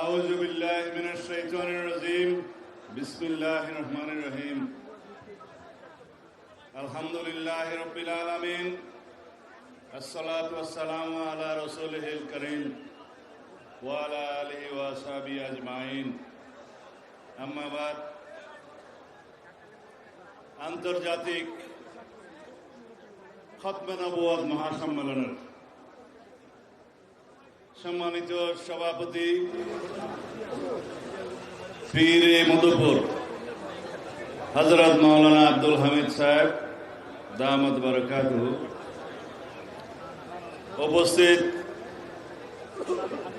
أعوذ بالله من الشيطان الرجيم بسم الله الرحمن الرحيم الحمد لله رب العالمين الصلاة والسلام على رسوله الكريم وعلى آله وأصحابه أجمعين أما بعد আন্তর্জাতিক খতমে নবুয়াদ মহাসম্মেলনের সম্মানিত সভাপতি, পীর মধুপুর হজরত মৌলানা আব্দুল হামিদ সাহেব দামদ বরকাত উপস্থিত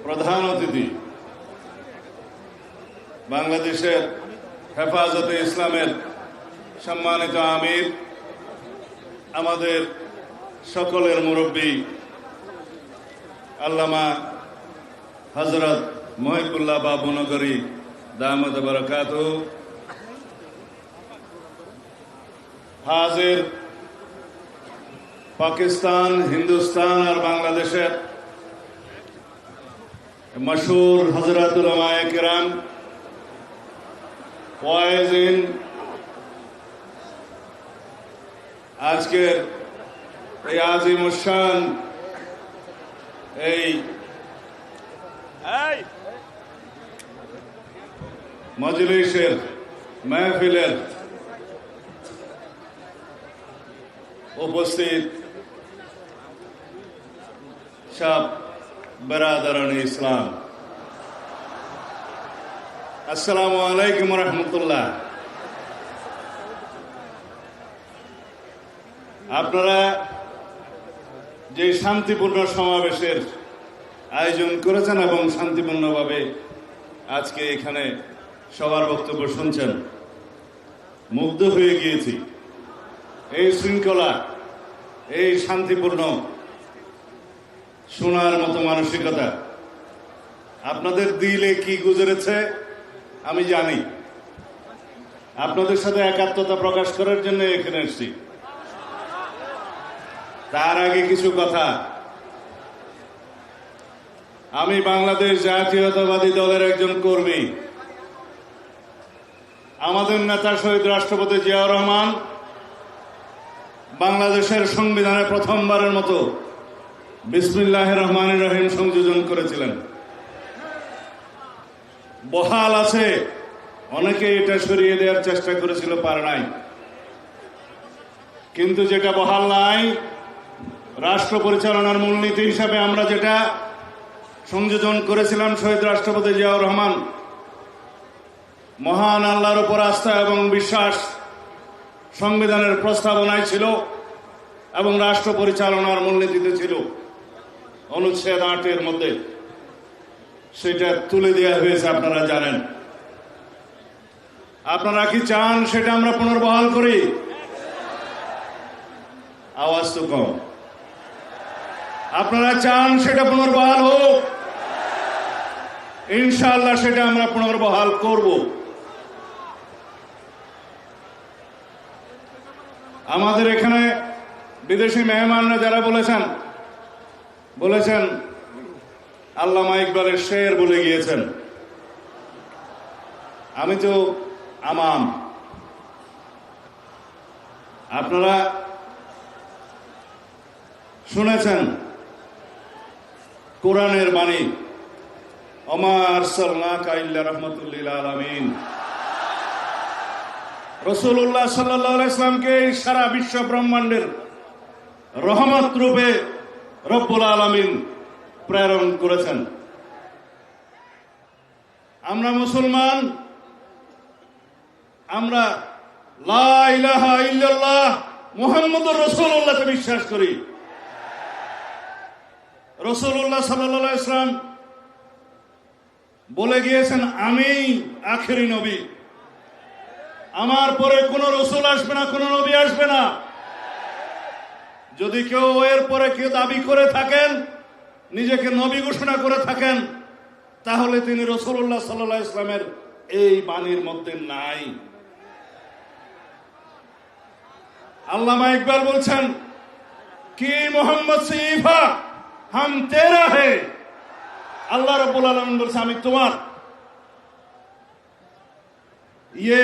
প্রধান অতিথি, বাংলাদেশের হেফাজতে ইসলামের সম্মানিত আমির, আমাদের সকলের মুরব্বী, আল্লামা হজরত মহিবুল্লাহ বাবু নগরী দামদ বরকাত। হাজির পাকিস্তান, হিন্দুস্তান আর বাংলাদেশের মশহুর হজরতুল কিরাম ওয়াইজিন আজকের এই আজিম উসান এই মজলিসের মেহফিলের উপস্থিত সব বেরাদারান ইসলাম। আসসালামু আলাইকুম রহমতুল্লাহ। আপনারা যে শান্তিপূর্ণ সমাবেশের আয়োজন করেছেন এবং শান্তিপূর্ণভাবে আজকে এখানে সবার বক্তব্য শুনছেন। মুগ্ধ হয়ে গিয়েছি। এই শৃঙ্খলা, এই শান্তিপূর্ণ, শোনার মতো মানসিকতা আপনাদের দিলে কি গুজরেছে, আমি জানি। আপনাদের সাথে একাত্মতা প্রকাশ করার জন্য এখানে এসেছি। তার আগে কিছু কথা আমি বাংলাদেশ জাতীয়তাবাদী দলের একজন কর্মী। আমাদের নেতা শহীদ রাষ্ট্রপতি জিয়াউর রহমান বাংলাদেশের সংবিধানে প্রথমবারের মতো বিসমিল্লাহ রহমান রহিম সংযোজন করেছিলেন। বহাল আছে, অনেকে এটা সরিয়ে দেওয়ার চেষ্টা করেছিল, পারে নাই। কিন্তু যেটা বহাল নাই, রাষ্ট্র পরিচালনার মূলনীতি হিসাবে আমরা যেটা সংযোজন করেছিলাম শহীদ রাষ্ট্রপতি জিয়াউর রহমান। মহান আল্লাহর উপর আস্থা এবং বিশ্বাস সংবিধানের প্রস্তাবনায় ছিল এবং রাষ্ট্র পরিচালনার মূলনীতিতে ছিল। অনুচ্ছেদ আটের মধ্যে সেটা তুলে দেওয়া হয়েছে, আপনারা জানেন। আপনারা কি চান সেটা আমরা পুনর্বহাল করি? আওয়াজ তো কম। আপনারা চান সেটা পুনর্বহাল হোক? ইনশাল্লাহ সেটা আমরা পুনর্বহাল করব। আমাদের এখানে বিদেশি মেহমানরা যারা বলেছেন বলেছেন, আল্লামা ইকবালের শের বলে গিয়েছেন। আমি তো আমাম। আপনারা শুনেছেন কোরআনের বাণী। অমার কাইল্লা রহমতুল্লিল আলমিন। রসুল্লাহ সাল্লাহ ইসলামকে সারা বিশ্ব ব্রহ্মাণ্ডের রহমত রূপে রব্বুল আলমিন প্রেরণ করেছেন। আমরা মুসলমান, আমরা লা ইলাহা ইল্লাল্লাহ মুহাম্মদুর রাসূলুল্লাহকে বিশ্বাস করি। রসুল্লাহ সাল্লাহ ইসলাম বলে গিয়েছেন, আমি আখেরি নবী। আমার পরে কোন রসুল আসবে না, কোন নবী আসবে না। যদি কেউ এর পরে কেউ দাবি করে থাকেন, নিজেকে নবী ঘোষণা করে থাকেন, তাহলে তিনি রসুল্লাহ সাল্লাহ ইসলামের এই বাণীর মধ্যে নাই। আল্লামা ইকবাল বলছেন, কি মোহাম্মদ সিফা? হাম তেরা হে আল্লাহ রবুল আলম বলছে আমি তোমার ইয়ে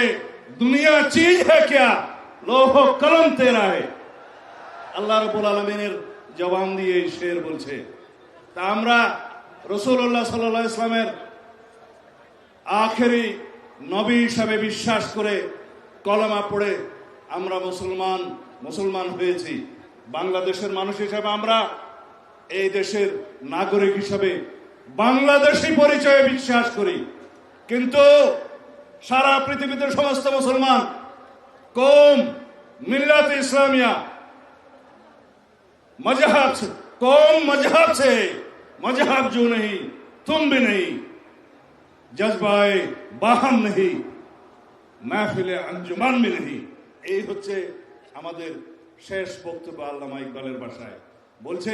দুনিয়া চিজ হে ক্যা লোহ কলম তেরা হে আল্লাহ রবুল আলমিনের জবান দিয়ে শের বলছে তা আমরা রসুল্লাহ সাল্লাহ ইসলামের আখেরি নবী হিসাবে বিশ্বাস করে কলমা পড়ে আমরা মুসলমান মুসলমান হয়েছি। বাংলাদেশের মানুষ হিসাবে আমরা এই দেশের নাগরিক হিসাবে বাংলাদেশি পরিচয়ে বিশ্বাস করি কিন্তু সারা পৃথিবীতে সমস্ত মুসলমান কম মিল্লাত ইসলামিয়া मजहब से कौम मजहब से मजहब जो नहीं तुम भी नहीं जज्बाए बाहम नहीं মাহফিলে আঞ্জুমান में नहीं এই হচ্ছে আমাদের শেষ বক্তব্য আল্লামা ইকবালের ভাষায় বলছে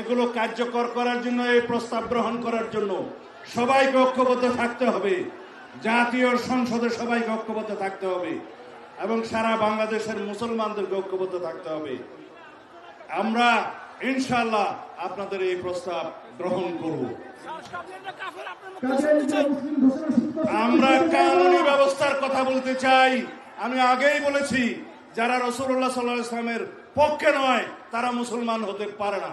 এগুলো কার্যকর করার জন্য, এই প্রস্তাব গ্রহণ করার জন্য সবাইকে ঐক্যবদ্ধ থাকতে হবে। জাতীয় সংসদে সবাইকে ঐক্যবদ্ধ থাকতে হবে এবং সারা বাংলাদেশের মুসলমানদেরকে ঐক্যবদ্ধ থাকতে হবে। আমরা ইনশাল্লাহ আপনাদের এই প্রস্তাব গ্রহণ করব। আমরা কানুনি ব্যবস্থার কথা বলতে চাই। আমি আগেই বলেছি, যারা রসুল্লাহ সাল্লাহ ইসলামের পক্ষে নয়, তারা মুসলমান হতে পারে না।